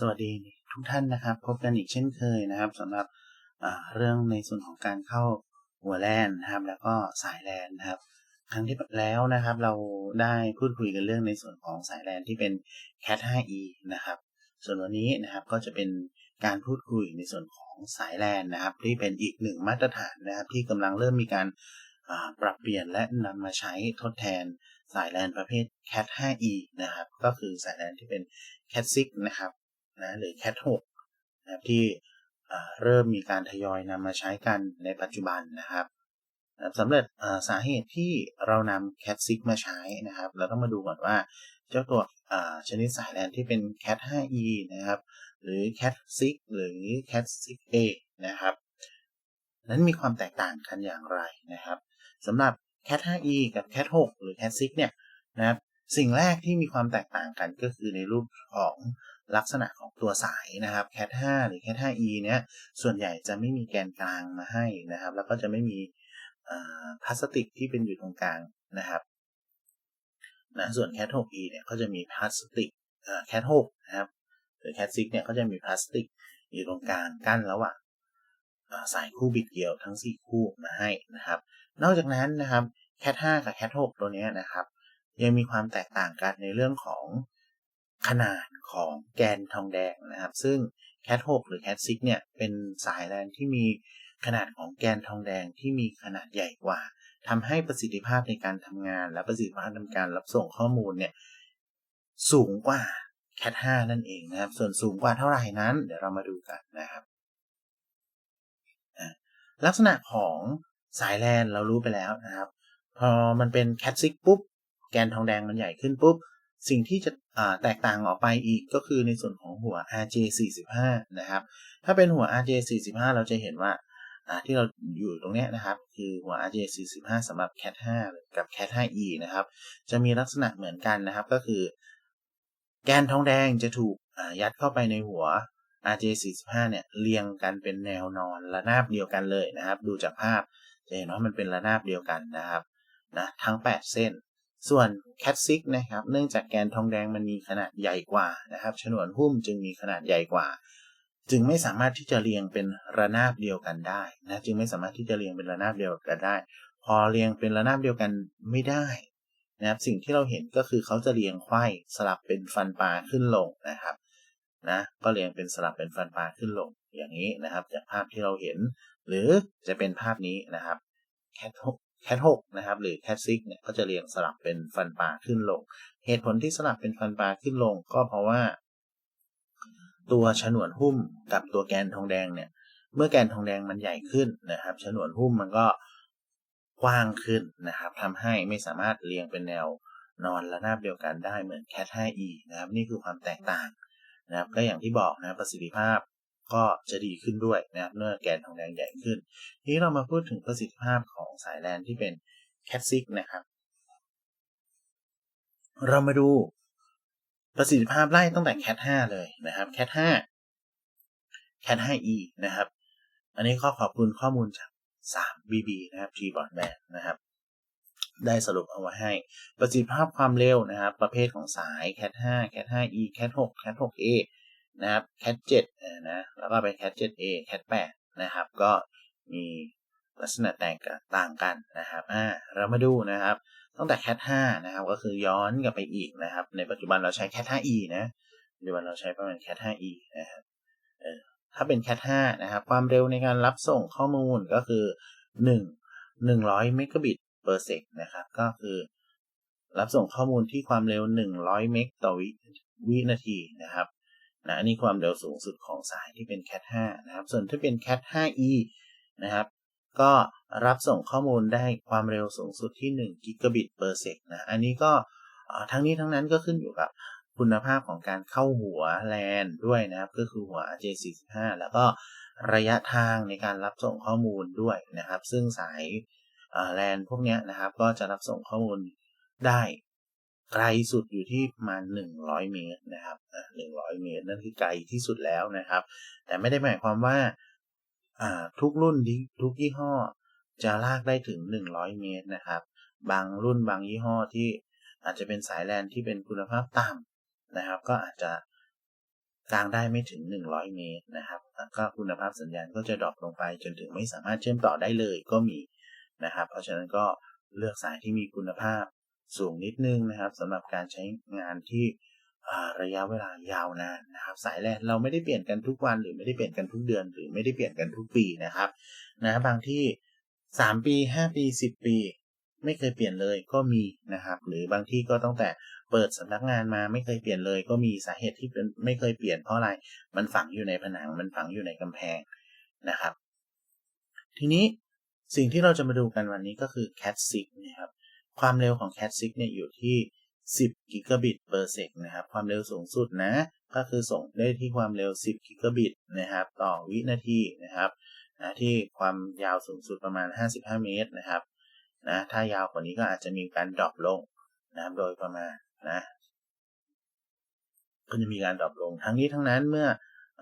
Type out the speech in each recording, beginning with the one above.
สวัสดีทุกท่านนะครับ พบกันอีกเช่นเคยนะครับสำหรับเรื่องในส่วนของการเข้าหัวแลนนะครับ แล้วก็สายแลนนะครับ ครั้งที่แล้วนะครับ เราได้พูดคุยกันเรื่องในส่วนของสายแลนที่เป็น cat 5e นะครับ ส่วนวันนี้นะครับก็จะเป็นการพูดคุยในส่วนของสายแลนนะครับ ที่เป็นอีกหนึ่งมาตรฐานนะครับ ที่กำลังเริ่มมีการปรับเปลี่ยนและนำมาใช้ทดแทนสายแลนประเภท cat 5e นะครับ ก็คือสายแลนที่เป็น cat 6นะครับ นะหรือ cat 6นะครับที่เริ่มมีการทยอยนำมาใช้กันในปัจจุบันนะครับสำหรับสาเหตุที่เรานำ cat 6มาใช้นะครับ เราต้องมาดูก่อนว่าเจ้าตัวชนิดสายแลนที่เป็น cat 5e นะครับ หรือ cat 6 หรือ cat 6a นะครับ นั้นมีความแตกต่างกันอย่างไรนะครับสำหรับ cat 5e กับ cat 6 หรือ cat 6เนี่ยนะครับสิ่งแรกที่มีความแตกต่างกันก็คือในรูปของ ลักษณะของตัวสายนะครับ cat 5 หรือ cat 5e เนี้ยส่วนใหญ่จะไม่มีแกนกลางมาให้นะครับ แล้วก็จะไม่มีพลาสติกที่เป็นอยู่ตรงกลางนะครับนะส่วน cat 6e เนี่ยก็จะมีพลาสติก cat 6นะครับหรือ cat 6เนี่ยก็จะมีพลาสติกอยู่ตรงกลางกั้นระหว่างสายคู่บิดเกี่ยวทั้ง 4 คู่มาให้นะครับ นอกจากนั้นนะครับ cat 5กับ cat 6ตัวนี้นะครับ ยังมีความแตกต่างกันในเรื่องของ ขนาดของแกนทองแดงนะครับ ซึ่ง cat 6 หรือ cat 6เนี่ย เป็นสายแลนที่มีขนาดของแกนทองแดงที่มีขนาดใหญ่กว่าทำให้ประสิทธิภาพในการทำงาน และประสิทธิภาพในการรับส่งข้อมูลเนี่ยสูงกว่า cat 5นั่นเองนะครับ ส่วนสูงกว่าเท่าไหร่นั้น เดี๋ยวเรามาดูกันนะครับ ลักษณะของสายแลนเรารู้ไปแล้วนะครับ พอมันเป็น cat 6ปุ๊บ แกนทองแดงมันใหญ่ขึ้นปุ๊บ สิ่งที่จะแตกต่างออกไปอีกก็คือในส่วนของหัว RJ45 นะครับ ถ้าเป็นหัว RJ45 เราจะเห็นว่าที่เราอยู่ตรงนี้นะครับ คือหัว RJ45 สำหรับ Cat 5 กับ Cat 5e นะครับ จะมีลักษณะเหมือนกันนะครับ ก็คือ แกนทองแดงจะถูกยัดเข้าไปในหัว RJ45 เนี่ยเรียงกันเป็นแนวนอนระนาบเดียวกันเลยนะครับ ดูจากภาพจะเห็นว่ามันเป็นระนาบเดียวกันนะครับนะทั้ง 8 เส้น ส่วน cat 6นะครับ เนื่องจากแกนทองแดงมันมีขนาดใหญ่กว่านะครับ ฉนวนหุ้มจึงมีขนาดใหญ่กว่า จึงไม่สามารถที่จะเรียงเป็นระนาบเดียวกันได้นะจึงไม่สามารถที่จะเรียงเป็นระนาบเดียวกันได้ พอเรียงเป็นระนาบเดียวกันไม่ได้นะครับสิ่งที่เราเห็นก็คือเขาจะเรียงไขว้สลับเป็นฟันปลาขึ้นลงนะครับนะก็เรียงเป็นสลับเป็นฟันปลาขึ้นลงอย่างนี้นะครับ จากภาพที่เราเห็น หรือจะเป็นภาพนี้นะครับ cat แคทหกนะครับหรือแคทซิกเนี่ยก็จะเรียงสลับเป็นฟันปลาขึ้นลง เหตุผลที่สลับเป็นฟันปลาขึ้นลงก็เพราะว่า ตัวฉนวนหุ้มกับตัวแกนทองแดงเนี่ย เมื่อแกนทองแดงมันใหญ่ขึ้นนะครับ ฉนวนหุ้มมันก็กว้างขึ้นนะครับทำให้ไม่สามารถเรียงเป็นแนวนอนระนาบเดียวกันได้เหมือน Cat 5e นะครับ นี่คือความแตกต่างนะครับก็อย่างที่บอกนะประสิทธิภาพ ก็จะดีขึ้นด้วยนะครับเมื่อแกนทองแดงใหญ่ขึ้น ทีนี้เรามาพูดถึงประสิทธิภาพของสายแลนที่เป็นแคทซิกนะครับ เรามาดูประสิทธิภาพไล่ตั้งแต่แคท5เลยนะครับแคท5แคท 5e นะครับ อันนี้ข้อขอบคุณข้อมูลจาก 3BB นะครับ G Broadband นะครับได้สรุปเอาไว้ให้ ประสิทธิภาพความเร็วนะครับ ประเภทของสาย cat 5 cat 5e cat 6 cat 6a นะครับ cat 7นะแล้วก็เป็น cat 7a cat 8นะครับ ก็มีลักษณะแตกต่างกันนะครับอ่าเรามาดูนะครับ ตั้งแต่ cat 5นะครับ ก็คือย้อนกลับไปอีกนะครับ ในปัจจุบันเราใช้ cat 5e นะปัจจุบันเราใช้ประมาณ cat 5e นะครับเออถ้าเป็น cat 5นะครับ ความเร็วในการรับส่งข้อมูลก็คือ 1 100เมกะบิต per sec นะครับ ก็คือ รับส่งข้อมูลที่ความเร็ว 100 เมกต่อวิวินาทีนะครับ นะอันนี้ความเร็วสูงสุดของสายที่เป็น Cat 5นะครับ ส่วนที่เป็น Cat 5e นะครับ ก็รับส่งข้อมูลได้ความเร็วสูงสุดที่1 Gigabit per sec นะ อันนี้ก็ทั้งนี้ทั้งนั้นก็ขึ้นอยู่กับคุณภาพของการเข้าหัวแลนด้วยนะครับ ก็คือหัว RJ45 แล้วก็ระยะทางในการรับส่งข้อมูลด้วยนะครับ ซึ่งสายแลนพวกนี้นะครับ ก็จะรับส่งข้อมูลได้ ไกลสุดอยู่ที่ประมาณ100 เมตรนะครับ100เมตร นั่นคือไกลที่สุดแล้วนะครับ แต่ไม่ได้หมายความว่าทุกรุ่นทุกยี่ห้อ จะลากได้ถึง 100 เมตรนะครับ บางรุ่นบางยี่ห้อที่อาจจะเป็นสายแลนที่เป็นคุณภาพต่ำนะครับ ก็อาจจะกลางได้ไม่ถึง 100 เมตรนะครับ แล้วก็คุณภาพสัญญาณก็จะดรอปลงไป จนถึงไม่สามารถเชื่อมต่อได้เลยก็มีนะครับ เพราะฉะนั้นก็เลือกสายที่มีคุณภาพ สูงนิดนึงนะครับสำหรับการใช้งานที่ระยะเวลายาวนานนะครับสายแลนเราไม่ได้เปลี่ยนกันทุกวัน หรือไม่ได้เปลี่ยนกันทุกเดือน หรือไม่ได้เปลี่ยนกันทุกปีนะครับนะบางที่ 3 ปี 5 ปี 10 ปี ไม่เคยเปลี่ยนเลยก็มีนะครับหรือบางที่ก็ตั้งแต่เปิดสำนักงานมาไม่เคยเปลี่ยนเลยก็มีสาเหตุที่เป็นไม่เคยเปลี่ยนเพราะอะไรมันฝังอยู่ในผนังมันฝังอยู่ในกำแพงนะครับ ทีนี้สิ่งที่เราจะมาดูกันวันนี้ก็คือ Cat 6นะครับ ความเร็วของ Cat 6เนี่ยอยู่ที่ 10 กิกะบิต per sec นะครับ ความเร็วสูงสุดนะ ก็คือส่งได้ที่ความเร็ว 10 กิกะบิตนะครับ ต่อวินาทีนะครับนะที่ความยาวสูงสุดประมาณ 55 เมตรนะครับนะถ้ายาวกว่านี้ก็อาจจะมีการดรอปลงนะครับโดยประมาณนะก็จะมีการดรอปลง ทั้งนี้ทั้งนั้นเมื่อ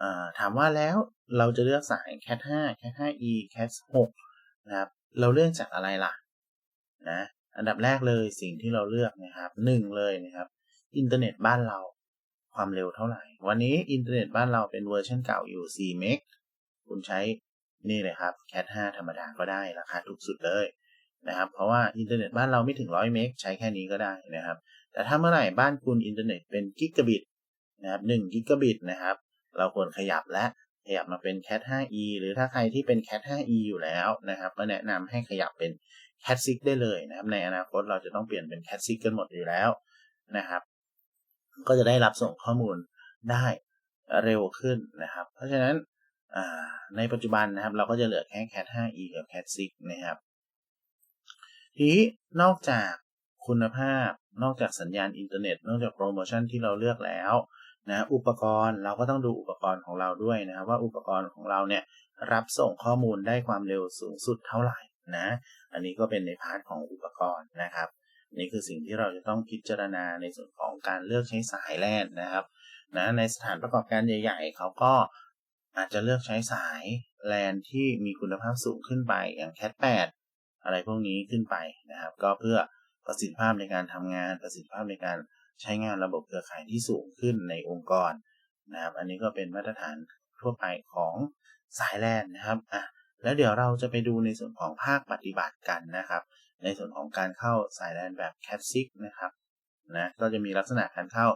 อถามว่าแล้วเราจะเลือกสาย Cat 5 Cat 5e Cat 6นะครับ เราเลือกจากอะไรล่ะนะ อันดับแรกเลยสิ่งที่เราเลือกนะครับหนึ่งเลยนะครับ อินเทอร์เน็ตบ้านเราความเร็วเท่าไหร่ วันนี้อินเทอร์เน็ตบ้านเราเป็นเวอร์ชันเก่าอยู่ 4 เมก คุณใช้นี่เลยครับ Cat 5 ธรรมดาก็ได้ราคาถูกสุดเลยนะครับ เพราะว่าอินเทอร์เน็ตบ้านเราไม่ถึง 100 เมกใช้แค่นี้ก็ได้นะครับ แต่ถ้าเมื่อไหร่บ้านคุณอินเทอร์เน็ตเป็นกิกะบิตนะครับ1กิกะบิตนะครับ เราควรขยับและขยับมาเป็น Cat 5e หรือถ้าใครที่เป็น Cat 5e อยู่แล้วนะครับ ก็แนะนำให้ขยับเป็น Cat 6ได้เลยนะครับ ในอนาคตเราจะต้องเปลี่ยนเป็น Cat 6กันหมดอยู่แล้วนะครับ ก็จะได้รับส่งข้อมูลได้เร็วขึ้นนะครับ เพราะฉะนั้นในปัจจุบันนะครับ เราก็จะเหลือแค่ Cat 5e กับ Cat 6นะครับ ทีนี้นอกจากคุณภาพ นอกจากสัญญาณอินเทอร์เน็ต นอกจากโปรโมชั่นที่เราเลือกแล้วนะอุปกรณ์เราก็ต้องดูอุปกรณ์ของเราด้วยนะครับ ว่าอุปกรณ์ของเราเนี่ยรับส่งข้อมูลได้ความเร็วสูงสุดเท่าไหร่ นะ อันนี้ก็เป็นในพาร์ทของอุปกรณ์นะครับ นี่คือสิ่งที่เราจะต้องพิจารณาในส่วนของการเลือกใช้สายแลนนะครับนะในสถานประกอบการใหญ่ๆ เขาก็อาจจะเลือกใช้สายแลนที่มีคุณภาพสูงขึ้นไปอย่าง Cat 8 อะไรพวกนี้ขึ้นไปนะครับ ก็เพื่อประสิทธิภาพในการทำงานประสิทธิภาพในการใช้งานระบบเครือข่ายที่สูงขึ้นในองค์กรนะครับ อันนี้ก็เป็นมาตรฐานทั่วไปของสายแลนนะครับอะ แล้วเดี๋ยวเราจะไปดูในส่วนของภาคปฏิบัติกันนะครับ ในส่วนของการเข้าสายแลนแบบ Cat 6นะครับนะก็จะมีลักษณะการเข้า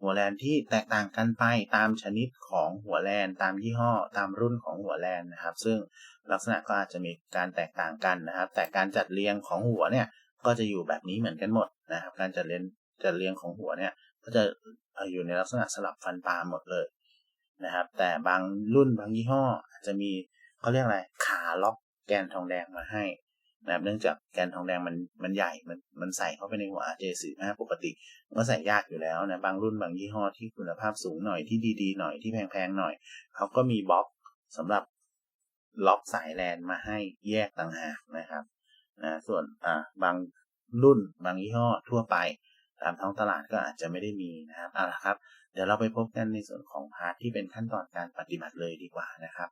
หัวแลนที่แตกต่างกันไปตามชนิดของหัวแลนตามยี่ห้อตามรุ่นของหัวแลนนะครับ ซึ่งลักษณะก็อาจจะมีการแตกต่างกันนะครับ แต่การจัดเรียงของหัวเนี่ยก็จะอยู่แบบนี้เหมือนกันหมดนะครับ การจัดเรียงจัดเรียงของหัวเนี่ยก็จะอยู่ในลักษณะสลับฟันปลาหมดเลยนะครับ แต่บางรุ่นบางยี่ห้ออาจจะมี เขาเรียกอะไรขาล็อกแกนทองแดงมาให้นะครับเนื่องจากแกนทองแดงมันมันใหญ่มันมันใส่เข้าไปในหัว RJ45 ปกติมันก็ใส่ยากอยู่แล้วนะบางรุ่นบางยี่ห้อที่คุณภาพสูงหน่อยที่ดีๆหน่อยที่แพงๆหน่อยเขาก็มีบล็อกสำหรับล็อกสายแลนมาให้แยกต่างหากนะครับนะส่วนอ่าบางรุ่นบางยี่ห้อทั่วไป ตามท้องตลาดก็อาจจะไม่ได้มีนะครับเอาละครับ เดี๋ยวเราไปพบกันในส่วนของพาร์ทที่เป็นขั้นตอนการปฏิบัติเลยดีกว่านะครับ